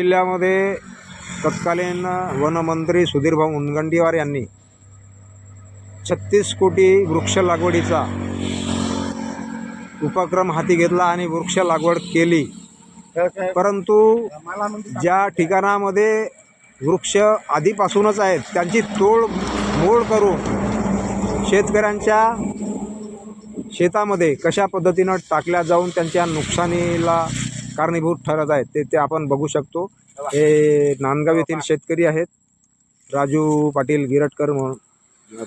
किल्ल्यामध्ये तत्कालीन वनमंत्री सुधीरभाऊ मुनगंटीवार यांनी छत्तीस कोटी वृक्ष लागवडीचा उपक्रम हाती घेतला आणि वृक्ष लागवड केली. परंतु ज्या ठिकाणामध्ये वृक्ष आधीपासूनच आहेत त्यांची तोड मोड करून शेतकऱ्यांच्या शेतामध्ये कशा पद्धतीनं टाकल्या जाऊन त्यांच्या नुकसानीला कारणीभूत ठरत आहेत. ते ते आपण बघू शकतो. हे नांदगाव येथील शेतकरी आहेत. राजू पाटील गिरटकर म्हणून.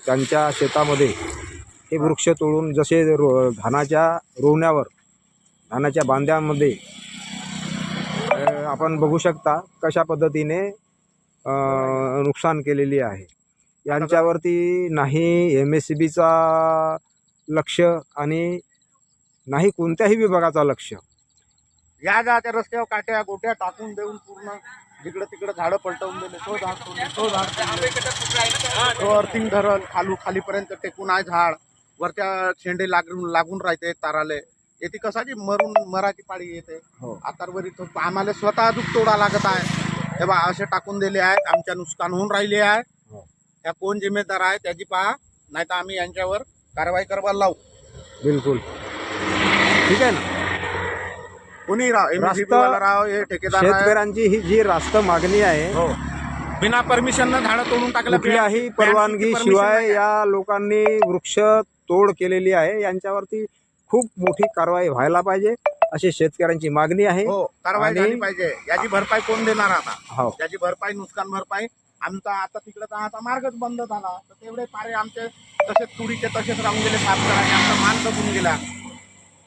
त्यांच्या शेतामध्ये हे वृक्ष तोडून जसे रो धानाच्या रोवण्यावर धानाच्या बांध्यामध्ये आपण बघू शकता कशा पद्धतीने नुकसान केलेली आहे. यांच्यावरती नाही एम एस सी बीचा लक्ष आणि नाही कोणत्याही विभागाचा लक्ष. या जा त्या रस्त्यावर काट्या गोट्या टाकून देऊन पूर्ण जिकडं तिकडं झाडं पलटवून दिले. तो झाड तोडले तो झाड तोडले. तो अर्थिंग धरल खालू खालीपर्यंत टेकून आहे झाड. वरच्या शेंडे लागून लागून राहते ताराले. येते कसाची? मरून मराची पाळी येते. हो. आतावरी तो आम्हाला स्वतः दूध तोडा लागत आहे. हे बा असे टाकून दिले आहेत आमच्या नुकसान होऊन राहिले आहे. हो. या कोण जिम्मेदार आहे त्याची पहा नाही तर आम्ही यांच्यावर कारवाई करायला लावू. बिलकुल. ठीक आहे ना? कोणी राव रास्त- MSCB वाला राव हे ठेकेदार आहे. शेतकऱ्यांची ही जी रास्त मागणी आहे हो. बिना परमिशन न झाडं तोडून टाकलं कुठल्याही परवानगी शिवाय या लोकांनी वृक्ष तोड केलेली आहे. यांच्यावरती खूप मोठी कारवाई व्हायला पाहिजे अशी शेतकऱ्यांची मागणी आहे. हो कारवाई आणि- झाली पाहिजे. याची भरपाई कोण देणार आता? हो. त्याची भरपाई नुकसान भरपाई. आमचा आता तिकडचा आता मार्गच बंद झाला. तर तेवढे पारे आमचे तसेच तुरीचे तसेच राहून गेले साफ करायचे आमचा माल दबून गेला.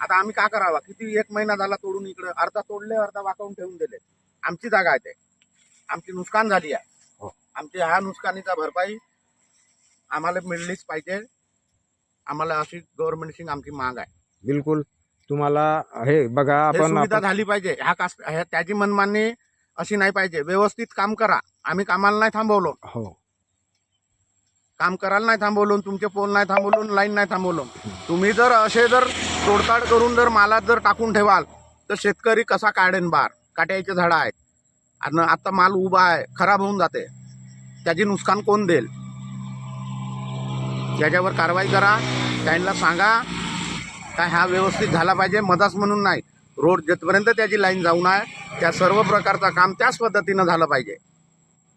आता आम्ही का करावा? किती एक महिना झाला तोडून इकडे अर्धा तोडले अर्धा वाकवून ठेवून दिले. आमची जागा आहे ते. आमची नुकसान झाली आहे. हो. आमची ह्या नुकसानीचा भरपाई आम्हाला मिळलीच पाहिजे. आम्हाला अशी गव्हर्नमेंटची आमची माग आहे. बिलकुल. तुम्हाला हे बघा हे आपण सुविधा झाली पाहिजे. ह्या कास त्याची मनमानी अशी नाही पाहिजे. व्यवस्थित काम करा. आम्ही कामाला नाही थांबवलो. हो. काम करायला नाही थांबवलं तुमचे पोल नाही थांबवलं लाईन नाही थांबवलं. तुम्ही जर असे जर तोडताड करून जर मालात जर टाकून ठेवाल तर शेतकरी कसा काढेन बार? काट्याचे झाडं आहेत. आणि आता माल उभा आहे खराब होऊन जाते. त्याचे नुकसान कोण देईल? त्याच्यावर कारवाई करा. त्यांना सांगा काय हा व्यवस्थित झाला पाहिजे मधाच म्हणून नाही. रोड जिथपर्यंत त्याची लाईन जाऊन आहे त्या सर्व प्रकारचं काम त्याच पद्धतीनं झालं पाहिजे.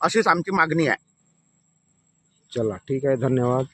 अशीच आमची मागणी आहे. चला ठीक आहे धन्यवाद.